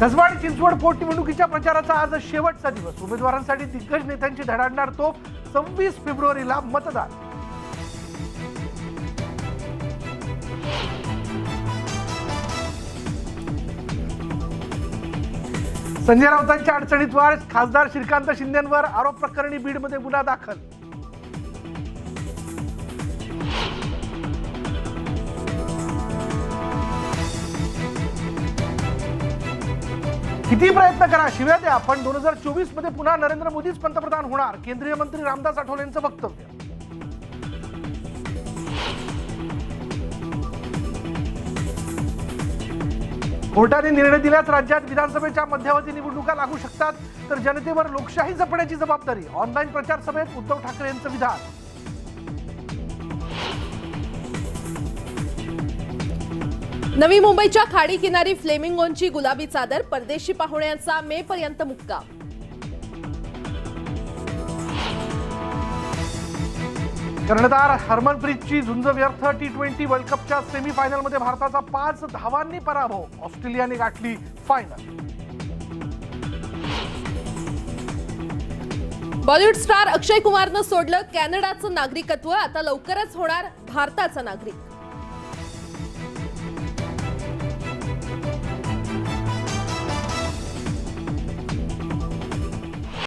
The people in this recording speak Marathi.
कसबा चिंचवड पोटनिवडणुकीच्या प्रचाराचा आज शेवटचा दिवस. उमेदवारांसाठी दिग्गज नेत्यांची धडाडणार तोफ. सव्वीस फेब्रुवारीला मतदान. संजय राऊतांच्या अडचणीत वाढ खासदार श्रीकांत शिंदेवर आरोप प्रकरणी बीडमध्ये गुन्हा दाखल. किती प्रयत्न करा? शिव्या द्या. पण दोन हजार चोवीसमध्ये पुन्हा नरेंद्र मोदीच पंतप्रधान होणार. केंद्रीय मंत्री रामदास आठवले यांचं वक्तव्य. कोर्टाने निर्णय दिल्यास राज्यात विधानसभेच्या मध्यावधी निवडणुका लागू शकतात. तर जनतेवर लोकशाही जपण्याची जबाबदारी. ऑनलाईन प्रचार सभेत उद्धव ठाकरे यांचं विधान. नवी मुंबईच्या खाडी किनारी फ्लेमिंगोंची गुलाबी चादर परदेशी पाहुण्यांचा मे पर्यंत मुक्काम. कर्णधार हरमनप्रीतची झुंज व्यर्थ टी ट्वेंटी वर्ल्ड कपच्या सेमीफायनलमध्ये भारताचा पाच धावांनी पराभव. ऑस्ट्रेलियाने गाठली फायनल बॉलिवूड स्टार अक्षय कुमारनं सोडलं कॅनडाचं नागरिकत्व. आता लवकरच होणार भारताचं नागरिक.